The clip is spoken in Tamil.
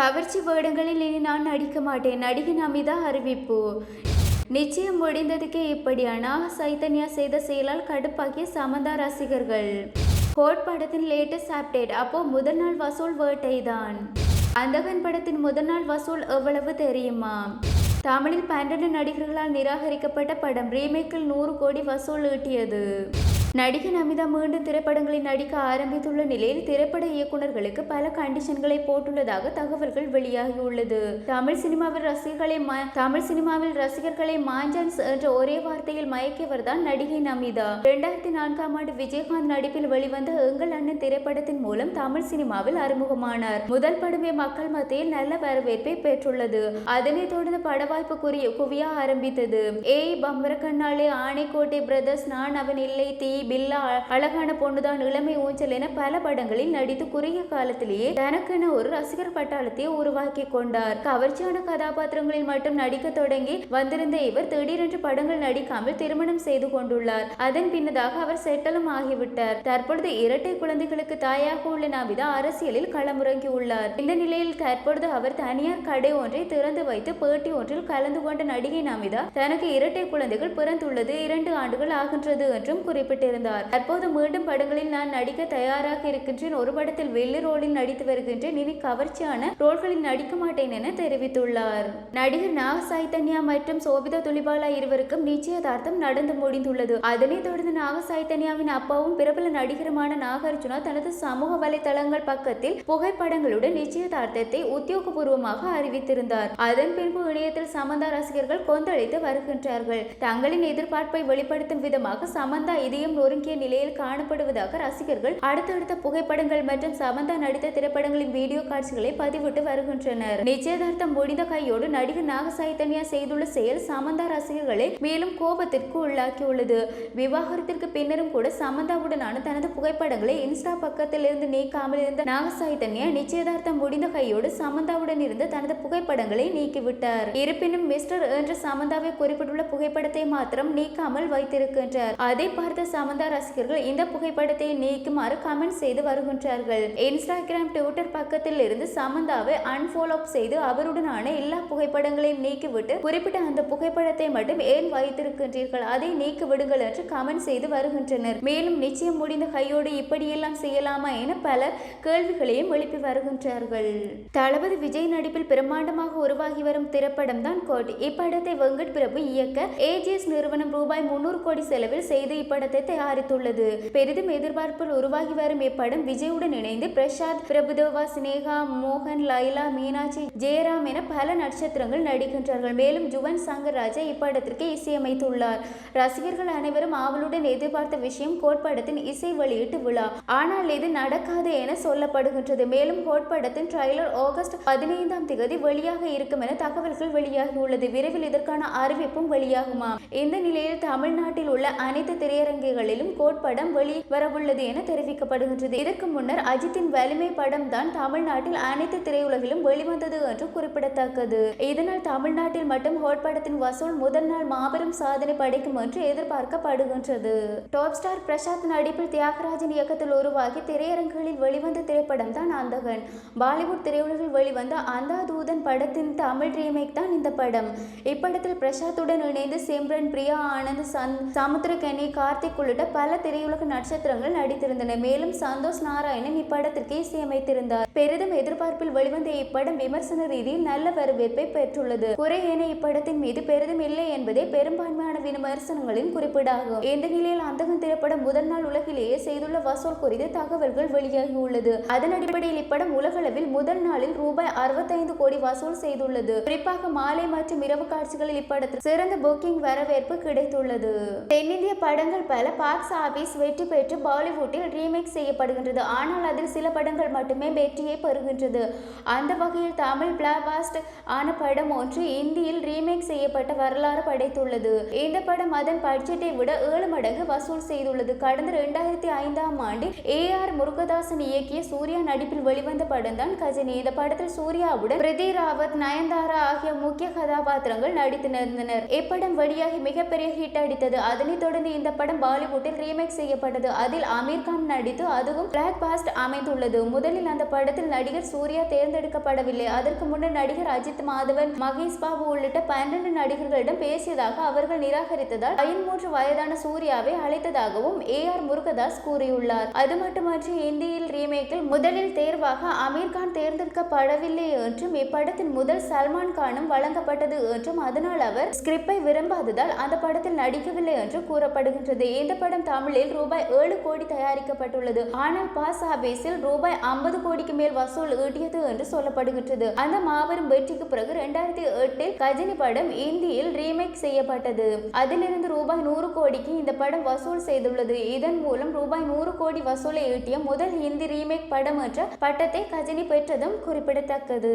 கவர்ச்சி வேடங்களில் இனி நான் நடிக்க மாட்டேன். நடிகை நமிதா அறிவிப்பு. நிச்சயம் முடிந்ததுக்கே இப்படியானா சைத்தன்யா செய்த செயலால் கடுப்பாக்கிய சமந்தா ரசிகர்கள். கோட் படத்தின் லேட்டஸ்ட் அப்டேட். அப்போ முதல் நாள் வசூல் வேட்டை தான் அந்தகன் படத்தின் முதல் நாள் வசூல் எவ்வளவு தெரியுமா? தமிழில் பன்னெண்டு நடிகர்களால் நிராகரிக்கப்பட்ட படம். ரீமேக்கில் நூறு கோடி வசூல் ஈட்டியது. நடிகை நமிதா மீண்டும் திரைப்படங்களில் நடிக்க ஆரம்பித்துள்ள நிலையில் திரைப்பட இயக்குனர்களுக்கு பல கண்டிஷன்களை போட்டுள்ளதாக தகவல்கள் வெளியாகியுள்ளது. தமிழ் சினிமாவில் ரசிகர்களை தமிழ் சினிமாவில் ரசிகர்களை மாஞ்சன்ஸ் என்ற ஒரே வார்த்தையில் மயக்கியவர் தான் நடிகை நமிதா இரண்டாயிரத்தி நான்காம் ஆண்டு விஜயகாந்த் நடிப்பில் வெளிவந்த எங்கள் அண்ணன் திரைப்படத்தின் மூலம் தமிழ் சினிமாவில் அறிமுகமானார். முதல் படமே மக்கள் மத்தியில் நல்ல வரவேற்பை பெற்றுள்ளது. அதனைத் தொடர்ந்து பட வாய்ப்பு குறி குவிய ஆரம்பித்தது. ஏ பம்பரக்கண்ணாலே ஆணைக்கோட்டை பிரதர்ஸ் நான் அவன் இல்லை தீ பில்லா அழகான பொண்ணுதான் இளமை ஊஞ்சல் என பல படங்களில் நடித்து குறுகிய காலத்திலேயே தனக்கென ஒரு ரசிகர் பட்டாளத்தை உருவாக்கி கொண்டார். கவர்ச்சியான கதாபாத்திரங்களில் மட்டும் நடிக்க தொடங்கி வந்திருந்த இவர் திடீரென்று படங்கள் நடிக்காமல் திருமணம் செய்து கொண்டுள்ளார். அதன் பின்னதாக அவர் செட்டலும் ஆகிவிட்டார். தற்பொழுது இரட்டை குழந்தைகளுக்கு தாயாக உள்ள நமிதா அரசியலில் களமிறங்கி உள்ளார். இந்த நிலையில் தற்பொழுது அவர் தனியார் கடை ஒன்றை திறந்து வைத்து பேட்டி ஒன்றில் கலந்து கொண்ட நடிகை நமிதா தனக்கு இரட்டை குழந்தைகள் பிறந்துள்ளது இரண்டு ஆண்டுகள் ஆகின்றது என்றும் குறிப்பிட்டார் குறிப்பிட்டிருந்தார் தற்போது மீண்டும் படங்களில் நான் நடிக்க தயாராக இருக்கின்றேன். ஒரு படத்தில் வெள்ளி ரோலில் நடித்து வருகின்றேன். இனி கவர்ச்சியான ரோல்களில் நடிக்க மாட்டேன் என தெரிவித்துள்ளார். நடிகர் நாக சைத்தன்யா மற்றும் சோபிதா துலிபாலா இருவருக்கும் நிச்சயதார்த்தம் நடந்து முடிந்துள்ளது. அதனைத் தொடர்ந்து நாக சைத்தன்யாவின் அப்பாவும் பிரபல நடிகருமான நாகார்ஜுனா தனது சமூக வலைதளங்கள் பக்கத்தில் புகைப்படங்களுடன் நிச்சயதார்த்தத்தை உத்தியோகபூர்வமாக அறிவித்திருந்தார். அதன் பின்பு இணையத்தில் சமந்தா ரசிகர்கள் கொந்தளித்து வருகின்றார்கள். தங்களின் எதிர்பார்ப்பை வெளிப்படுத்தும் விதமாக சமந்தா இதயம் நொறுங்கிய நிலையில் காணப்படுவதாக ரசிகர்கள் அடுத்தடுத்த புகைப்படங்கள் மற்றும் சமந்தா நடித்த திரைப்படங்களின் வீடியோ காட்சிகளை பதிவிட்டு வருகின்றனர். நிச்சயதார்த்தம் முடிந்த கையோடு நடிகர் நாக சைத்தன்யா செய்துள்ள செயல் சமந்தா ரசிகர்களை மேலும் கோபத்திற்கு உள்ளாக்கியுள்ளது. விவாகரத்திற்கு பின்னரும் கூட சமந்தாவுடனான தனது புகைப்படங்களை இன்ஸ்டா பக்கத்தில் இருந்து நீக்காமல் இருந்த நாக சைத்தன்யா நிச்சயதார்த்தம் முடிந்த கையோடு சமந்தாவுடன் இருந்த தனது புகைப்படங்களை நீக்கிவிட்டார். இருப்பினும் மிஸ்டர் என்ற சமந்தாவை குறிப்பிட்டுள்ள புகைப்படத்தை மாத்திரம் நீக்காமல் வைத்திருக்கின்றார். அதை பார்த்த சம சமந்தா ரசிகர்கள் இந்த புகைப்படத்தை நீக்குமாறு கமெண்ட் செய்து வருகின்றார்கள். இன்ஸ்டாகிராம் ட்விட்டர் பக்கத்தில் இருந்து சமந்தாவை அன்ஃபாலோ செய்து அவருடனான எல்லா புகைப்படங்களையும் நீக்கிவிட்டு குறிப்பிட்ட அந்த புகைப்படத்தை மட்டும் ஏன் வைத்திருக்கின்றீர்கள்? அதை நீக்கி விடுங்கள் என்று கமெண்ட் செய்து வருகின்றனர். மேலும் நிச்சயம் முடிந்த கையோடு இப்படியெல்லாம் செய்யலாமா என பல கேள்விகளையும் எழுப்பி வருகின்றார்கள். தளபதி விஜய் நடிப்பில் பிரம்மாண்டமாக உருவாகி வரும் திரைப்படம் தான் கோட். இப்படத்தை வெங்கட் பிரபு இயக்க ஏஜிஎஸ் நிறுவனம் ரூபாய் முன்னூறு கோடி செலவில் செய்து இப்படத்தை தயாரித்துள்ளது பெரிதும் எதிர்பார்ப்பில் உருவாகி வரும் இப்படம் விஜயுடன் இணைந்து பிரசாத் பிரபுதேவா சினேகா மோகன் லைலா மீனாட்சி ஜெயராம் என பல நட்சத்திரங்கள் நடிக்கின்றார்கள். மேலும் ஜுவன் சங்கர் ராஜா இப்படத்திற்கு இசையமைத்துள்ளார். ரசிகர்கள் அனைவரும் ஆவலுடன் எதிர்பார்த்த விஷயம் கோட்படத்தின் இசை வெளியீட்டு விழா. ஆனால் இது நடக்காது என சொல்லப்படுகின்றது. மேலும் கோட்படத்தின் ட்ரைலர் ஆகஸ்ட் பதினைந்தாம் தேதி வெளியாக இருக்கும் என தகவல்கள் வெளியாகியுள்ளது. விரைவில் இதற்கான அறிவிப்பும் வெளியாகுமா இந்த நிலையில் தமிழ்நாட்டில் உள்ள அனைத்து திரையரங்குகளில் திரையரங்குகளிலும் கோட்படம் வெளி வரவுள்ளது என தெரிவிக்கப்படுகின்றது. இதற்கு முன்னர் அஜித்தின் வலிமை படம் தான் தமிழ்நாட்டில் அனைத்து திரையுலகிலும் வெளிவந்தது என்று குறிப்பிடத்தக்கது. இதனால் தமிழ்நாட்டில் மட்டும் ஹோட் படத்தின் வசூல் முதல் நாள் மாபெரும் சாதனை படைக்கும் என்று எதிர்பார்க்கப்படுகின்றது. டாப் ஸ்டார் பிரசாத் நடிப்பில் தியாகராஜன் இயக்கத்தில் உருவாகி திரையரங்குகளில் வெளிவந்த திரைப்படம் தான் அந்தகன். பாலிவுட் திரையுலகில் வெளிவந்த அந்தாதூதன் படத்தின் தமிழ் ரீமேக் தான் இந்த படம். இப்படத்தில் பிரசாத்துடன் இணைந்து சிம்ரன் பிரியா ஆனந்த் சந் சமுத்திரகனி கார்த்திக் உள்ளிட்ட பல திரையுலக நட்சத்திரங்கள் நடித்திருந்தன. மேலும் சந்தோஷ் நாராயணன் இப்படத்திற்கு இசையமைத்திருந்தார். பெரிதும் எதிர்பார்ப்பில் வெளிவந்த இப்படம் விமர்சன ரீதியில் நல்ல வரவேற்பை பெற்றுள்ளது. குறை என இப்படத்தின் மீது பெரிதும் இல்லை என்பதே பெரும்பான்மையான விமர்சனங்களின் குறிப்பிடாகும். இந்த நிலையில் அந்தகன் திரைப்படம் முதல் நாள் உலகிலேயே செய்துள்ள வசூல் குறித்து தகவல்கள் வெளியாகியுள்ளது அதன் அடிப்படையில் இப்படம் உலகளவில் முதல் நாளில் ரூபாய் அறுபத்தைந்து கோடி வசூல் செய்துள்ளது. குறிப்பாக மாலை மற்றும் இரவு காட்சிகளில் இப்படத்தில் சிறந்த புக்கிங் வரவேற்பு கிடைத்துள்ளது. தென்னிந்திய படங்கள் பல பாக்ஸ் ஆபீஸ் வெற்றி பெற்று பாலிவுட்டில் ரீமேக் செய்யப்படுகின்றது. ஆனால் அதில் சில படங்கள் மட்டுமே வெற்றியை பெறுகின்றது. அந்த வகையில் தமிழ் பிளாபாஸ்ட் ஆன படம் ஒன்று இந்தியில் ரீமேக் செய்யப்பட்ட வரலாறு படைத்துள்ளது. இந்த படம் அதன் பட்ஜெட்டை விட ஏழு மடங்கு வசூல் செய்துள்ளது. கடந்த இரண்டாயிரத்தி ஐந்தாம் ஆண்டு ஏ ஆர் முருகதாசன் இயக்கிய சூர்யா நடிப்பில் வெளிவந்த படம் தான் கஜினி. இந்த படத்தில் சூர்யாவுடன் பிரிதி ராவத் நயன்தாரா ஆகிய முக்கிய கதாபாத்திரங்கள் நடித்திருந்தனர் இப்படம் வெளியாகி மிகப்பெரிய ஹிட் அடித்தது. அதனைத் தொடர்ந்து இந்த படம் பாலிவுட் பாலிவுட்டில் ரீமேக் செய்யப்பட்டது. அதில் அமீர் கான் நடித்து அதுவும் பிளாக் பாஸ்ட் அமைந்துள்ளது. முதலில் அந்த படத்தில் நடிகர் சூர்யா தேர்ந்தெடுக்கப்படவில்லை. அதற்கு முன்னர் நடிகர் அஜித் மாதவன் மகேஷ் பாபு உள்ளிட்ட பன்னெண்டு நடிகர்களிடம் பேசியதாக அவர்கள் நிராகரித்ததால் பதிமூன்று வயதான சூர்யாவை அழைத்ததாகவும் ஏ ஆர் முருகதாஸ் கூறியுள்ளார். அது மட்டுமன்றி இந்தியில் ரீமேக்கில் முதலில் தேர்வாக அமீர் கான் தேர்ந்தெடுக்கப்படவில்லை என்றும் இப்படத்தின் முதல் சல்மான் கானும் வழங்கப்பட்டது என்றும் அதனால் அவர் ஸ்கிரிப்பை விரும்பாததால் அந்த படத்தில் நடிக்கவில்லை என்று கூறப்படுகின்றது. இந்த படம் தமிழில் ரூபாய் ஏழு கோடி தயாரிக்கப்பட்டுள்ளது. ஆனால் பாஸ் ஆபீஸில் ரூபாய் ஐம்பது கோடிக்கு மேல் வசூல் ஈட்டியது என்று சொல்லப்படுகின்றது. அந்த மாபெரும் வெற்றிக்கு பிறகு இரண்டாயிரத்தி எட்டில் கஜினி படம் இந்தியில் ரீமேக் செய்யப்பட்டது. அதிலிருந்து ரூபாய் நூறு கோடிக்கு இந்த படம் வசூல் செய்துள்ளது. இதன் மூலம் ரூபாய் நூறு கோடி வசூலை ஈட்டிய முதல் ஹிந்தி ரீமேக் படம் என்ற பட்டத்தை கஜினி பெற்றதும் குறிப்பிடத்தக்கது.